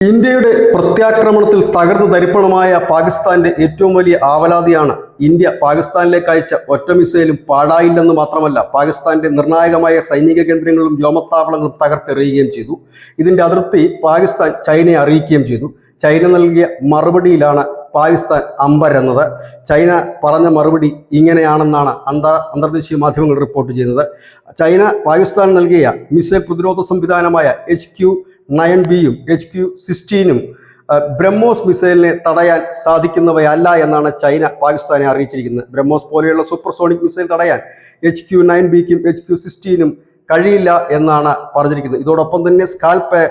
ഇന്ത്യയുടെ പ്രത്യാക്രമണത്തിൽ തകർന്നു തരിപ്പണമായ പാകിസ്ഥാന്റെ ഏറ്റവും വലിയ ആവലാതിയാണ് ഇന്ത്യ പാകിസ്ഥാനിലേക്ക് അയച്ച ഒറ്റ മിസൈലും പാടായില്ലെന്ന് മാത്രമല്ല പാകിസ്ഥാന്റെ നിർണായകമായ സൈനിക കേന്ദ്രങ്ങളും വ്യോമത്താവളങ്ങളും തകർത്തെറിയുകയും ചെയ്തു. ഇതിന്റെ അതിർത്തി പാകിസ്ഥാൻ ചൈനയെ അറിയിക്കുകയും ചെയ്തു. ചൈന നൽകിയ മറുപടിയിലാണ് പാകിസ്ഥാൻ അമ്പരന്നത് ചൈന പറഞ്ഞ മറുപടി ഇങ്ങനെയാണെന്നാണ് അന്താ അന്തർദേശീയ മാധ്യമങ്ങൾ റിപ്പോർട്ട് ചെയ്യുന്നത്. ചൈന പാകിസ്ഥാൻ നൽകിയ മിസൈൽ പ്രതിരോധ സംവിധാനമായ എച്ച് നയൻ ബിയും എച്ച് ക്യു സിക്സ്റ്റീനും ബ്രഹ്മോസ് മിസൈലിനെ തടയാൻ സാധിക്കുന്നവയല്ല എന്നാണ് ചൈന പാകിസ്ഥാനെ അറിയിച്ചിരിക്കുന്നത്. ബ്രഹ്മോസ് പോലെയുള്ള സൂപ്പർസോണിക് മിസൈൽ തടയാൻ എച്ച് ക്യു നയൻ ബിക്കും എച്ച് ക്യു സിക്സ്റ്റീനും കഴിയില്ല എന്നാണ് പറഞ്ഞിരിക്കുന്നത്. ഇതോടൊപ്പം തന്നെ സ്കാൽപ്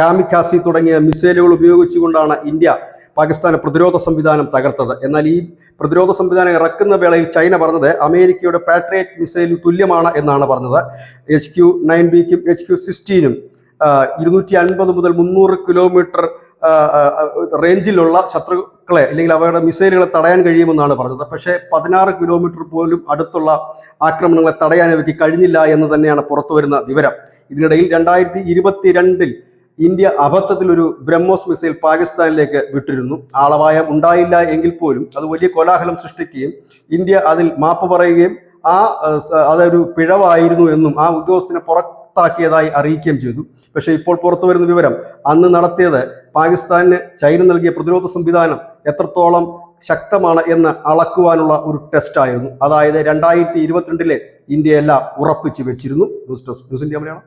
കാമിക്കാസി തുടങ്ങിയ മിസൈലുകൾ ഉപയോഗിച്ചുകൊണ്ടാണ് ഇന്ത്യ പാകിസ്ഥാന് പ്രതിരോധ സംവിധാനം തകർത്തത്. എന്നാൽ ഈ പ്രതിരോധ സംവിധാനം ഇറക്കുന്ന വേളയിൽ ചൈന പറഞ്ഞത് അമേരിക്കയുടെ പാട്രിയറ്റ് മിസൈലിന് തുല്യമാണ് എന്നാണ് പറഞ്ഞത്. എച്ച് ക്യു നയൻ ബിക്കും എച്ച് ക്യു സിക്സ്റ്റീനും ഇരുന്നൂറ്റി അൻപത് മുതൽ മുന്നൂറ് കിലോമീറ്റർ റേഞ്ചിലുള്ള ശത്രുക്കളെ അല്ലെങ്കിൽ അവരുടെ മിസൈലുകളെ തടയാൻ കഴിയുമെന്നാണ് പറഞ്ഞത്. പക്ഷേ പതിനാറ് കിലോമീറ്റർ പോലും അടുത്തുള്ള ആക്രമണങ്ങളെ തടയാൻ അവയ്ക്ക് കഴിഞ്ഞില്ല എന്ന് തന്നെയാണ് പുറത്തു വരുന്ന വിവരം. ഇതിനിടയിൽ രണ്ടായിരത്തി ഇരുപത്തിരണ്ടിൽ ഇന്ത്യ അബദ്ധത്തിൽ ഒരു ബ്രഹ്മോസ് മിസൈൽ പാകിസ്ഥാനിലേക്ക് വിട്ടിരുന്നു. ആളപായം ഉണ്ടായില്ല എങ്കിൽ പോലും അത് വലിയ കോലാഹലം സൃഷ്ടിക്കുകയും ഇന്ത്യ അതിൽ മാപ്പ് പറയുകയും ആ അതൊരു പിഴവായിരുന്നു എന്നും ആ ഉദ്യോഗസ്ഥനെ പുറത്താക്കിയതായി അറിയിക്കുകയും ചെയ്തു. പക്ഷേ ഇപ്പോൾ പുറത്തു വരുന്ന വിവരം അന്ന് നടത്തിയത് പാകിസ്ഥാന് ചൈന നൽകിയ പ്രതിരോധ സംവിധാനം എത്രത്തോളം ശക്തമാണ് എന്ന് അളക്കുവാനുള്ള ഒരു ടെസ്റ്റ് ആയിരുന്നു. അതായത് രണ്ടായിരത്തി ഇരുപത്തിരണ്ടിലെ ഇന്ത്യയെല്ലാം ഉറപ്പിച്ചു വെച്ചിരുന്നു. News desk news India Malayalam.